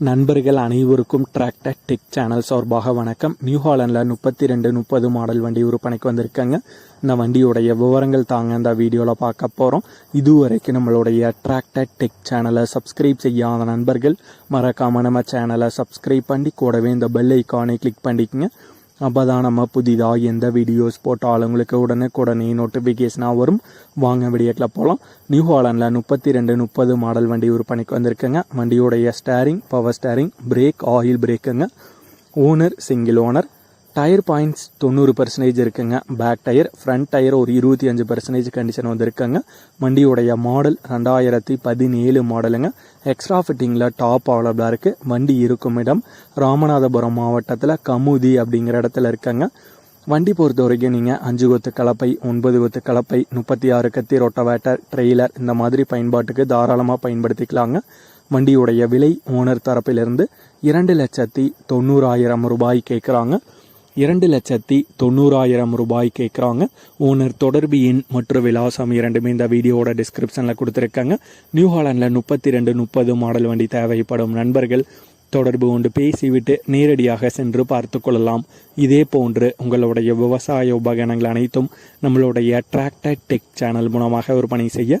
நண்பர்கள் அனைவருக்கும் tractor tech channel சார்பாக வணக்கம். நியூ ஹாலண்டில் முப்பத்தி ரெண்டு முப்பது மாடல் வண்டி விற்பனைக்கு வந்திருக்காங்க. இந்த வண்டியுடைய விவரங்கள் தாங்க இந்த வீடியோவில் பார்க்க போகிறோம் இதுவரைக்கும் நம்மளுடைய டிராக்டர் டெக் சேனலை சப்ஸ்கிரைப் செய்யாத நண்பர்கள் மறக்காமல் நம்ம சேனலை சப்ஸ்கிரைப் பண்ணி கூடவே இந்த பெல் ஐக்கானை கிளிக் பண்ணிக்கங்க. அப்போ தான் நம்ம புதிதாக எந்த வீடியோஸ் போட்டாலும் உங்களுக்கு உடனுக்குடனே நோட்டிஃபிகேஷனாக வரும். வாங்க வீடியோக்கில் போகலாம் நியூ ஹாலண்டில் முப்பத்தி ரெண்டு முப்பது மாடல் வண்டி விற்பனைக்கு வந்திருக்குங்க. வண்டியுடைய steering power steering brake oil பிரேக்குங்க owner single owner tyre points தொண்ணூறு பர்சன்டேஜ் இருக்குங்க. பேக் டயர் ஃப்ரண்ட் டயர் ஒரு இருபத்தி அஞ்சு பர்சன்டேஜ் கண்டிஷன் வந்திருக்குங்க. வண்டியுடைய மாடல் ரெண்டாயிரத்தி பதினேழு மாடலுங்க எக்ஸ்ட்ரா ஃபிட்டிங்கில் டாப் அவைலபிளாக இருக்குது வண்டி இருக்கும் இடம் ராமநாதபுரம் மாவட்டத்தில் கமுதி அப்படிங்கிற இடத்துல இருக்குங்க. வண்டி பொறுத்த வரைக்கும் நீங்கள் அஞ்சு கொத்து கலப்பை ஒன்பது கொத்து கலப்பை முப்பத்தி ஆறு கத்தி ரொட்டவேட்டர் ட்ரெய்லர் இந்த மாதிரி பயன்பாட்டுக்கு தாராளமாக பயன்படுத்திக்கலாங்க. வண்டியுடைய விலை ஓனர் தரப்பிலிருந்து இரண்டு லட்சத்தி தொண்ணூறாயிரம் ரூபாய் கேட்குறாங்க இரண்டு லட்சத்தி தொண்ணூறாயிரம் ரூபாய் கேட்குறாங்க ஓனர் தொடர்பு எண் மற்றும் விலாசம் இரண்டுமே இந்த வீடியோவோட டிஸ்கிரிப்ஷனில் கொடுத்துருக்காங்க. நியூ ஹாலண்டில் முப்பத்தி ரெண்டு முப்பது மாடல் வண்டி தேவைப்படும் நண்பர்கள். தொடர்பு கொண்டு பேசிவிட்டு நேரடியாக சென்று பார்த்து கொள்ளலாம். இதே போன்று உங்களுடைய விவசாய உபகரணங்கள் அனைத்தும் நம்மளுடைய டிராக்டர் டெக் சேனல் மூலமாக விற்பனை செய்ய